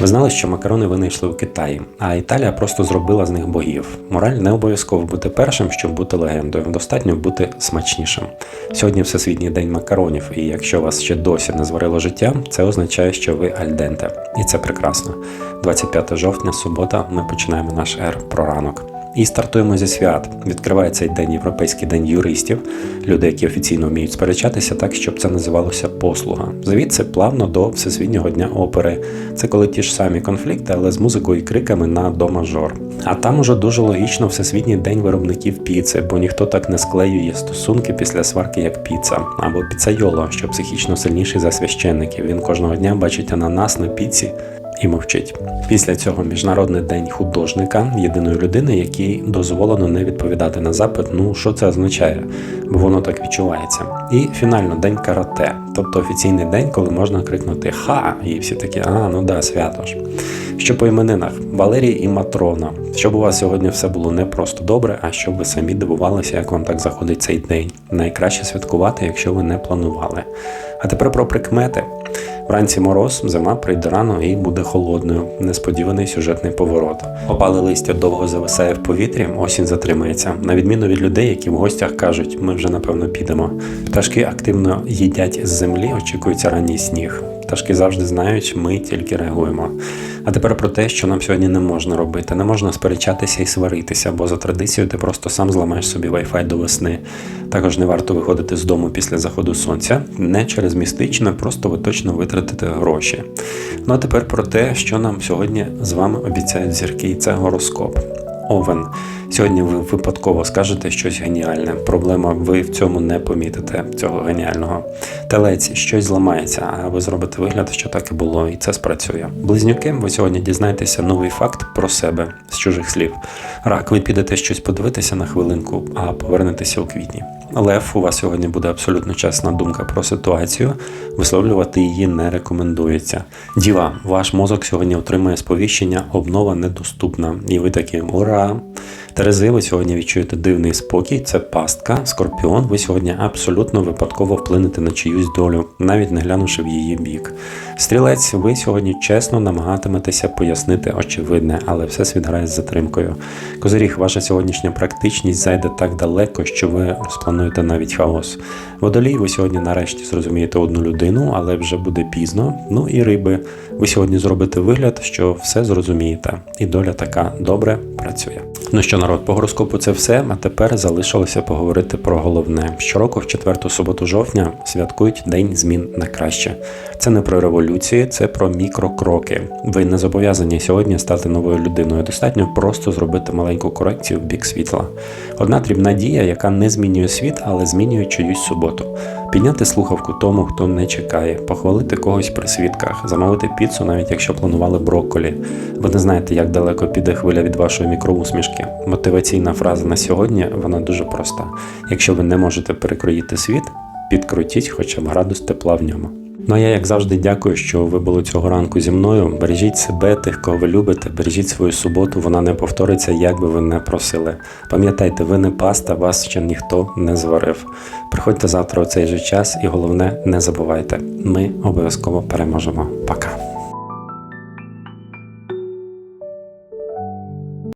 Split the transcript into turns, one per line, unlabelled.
Ви знали, що макарони винайшли у Китаї, а Італія просто зробила з них богів. Мораль не обов'язково бути першим, щоб бути легендою. Достатньо бути смачнішим. Сьогодні Всесвітній день макаронів, і якщо вас ще досі не зварило життя, це означає, що ви альденте. І це прекрасно. 25 жовтня, субота, ми починаємо наш ер про ранок. І стартуємо зі свят. Відкриває цей день Європейський день юристів, люди, які офіційно вміють сперечатися так, щоб це називалося послуга. Звідси плавно до Всесвітнього дня опери. Це коли ті ж самі конфлікти, але з музикою і криками на до мажор. А там уже дуже логічно Всесвітній день виробників піци, бо ніхто так не склеює стосунки після сварки, як піца, або піцайоло, що психічно сильніший за священників. Він кожного дня бачить ананас на піці і мовчить. Після цього міжнародний день художника, єдиної людини, якій дозволено не відповідати на запит. Ну що це означає, бо воно так відчувається. І фінально день карате, тобто офіційний день, коли можна крикнути Ха! І всі такі, а ну да, свято ж. Що по іменинах Валерій і Матрона. Щоб у вас сьогодні все було не просто добре, а щоб ви самі дивувалися, як вам так заходить цей день. Найкраще святкувати, якщо ви не планували. А тепер про прикмети. Вранці мороз, зима прийде рано і буде холодною. Несподіваний сюжетний поворот. Опале листя довго зависає в повітрі, осінь затримається. На відміну від людей, які в гостях кажуть, ми вже напевно підемо. Пташки активно їдять з землі, очікується ранній сніг. Пташки завжди знають, ми тільки реагуємо. А тепер про те, що нам сьогодні не можна робити. Не можна сперечатися і сваритися, бо за традицією ти просто сам зламаєш собі Wi-Fi до весни. Також не варто виходити з дому після заходу сонця, не через містичне, просто ви точно витратите гроші. Ну а тепер про те, що нам сьогодні з вами обіцяють зірки, і це гороскоп. Овен. Сьогодні ви випадково скажете щось геніальне. Проблема, ви в цьому не помітите цього геніального. Телець, щось зламається, а ви зробите вигляд, що так і було, і це спрацює. Близнюки, ви сьогодні дізнаєтеся новий факт про себе з чужих слів. Рак, ви підете щось подивитися на хвилинку, а повернетеся у квітні. Лев, у вас сьогодні буде абсолютно чесна думка про ситуацію. Висловлювати її не рекомендується. Діва, ваш мозок сьогодні отримує сповіщення, обнова недоступна. І ви такі ура! Терези, ви сьогодні відчуєте дивний спокій, це пастка. Скорпіон, ви сьогодні абсолютно випадково вплинете на чиюсь долю, навіть не глянувши в її бік. Стрілець, ви сьогодні чесно намагатиметеся пояснити очевидне, але все світ грає з затримкою. Козиріг, ваша сьогоднішня практичність зайде так далеко, що ви розплануєте навіть хаос. Водолій, ви сьогодні нарешті зрозумієте одну людину, але вже буде пізно. Ну і риби, ви сьогодні зробите вигляд, що все зрозумієте, і доля така добре працює. Ну що, народ, по гороскопу це все. А тепер залишилося поговорити про головне. Щороку, в четверту суботу жовтня, святкують День змін на краще. Це не про революції, це про мікрокроки. Ви не зобов'язані сьогодні стати новою людиною. Достатньо просто зробити маленьку корекцію в бік світла. Одна дрібна дія, яка не змінює світ, але змінює чиюсь суботу. Підняти слухавку тому, хто не чекає, похвалити когось при свідках, замовити піцу, навіть якщо планували брокколі. Ви не знаєте, як далеко піде хвиля від вашої мікроусмішки. Мотиваційна фраза на сьогодні вона дуже проста. Якщо ви не можете перекроїти світ, підкрутіть хоча б градус тепла в ньому. Ну а я, як завжди, дякую, що ви були цього ранку зі мною. Бережіть себе, тих, кого ви любите, бережіть свою суботу, вона не повториться, як би ви не просили. Пам'ятайте, ви не паста, вас ще ніхто не зварив. Приходьте завтра у цей же час, і головне, не забувайте, ми обов'язково переможемо. Пока.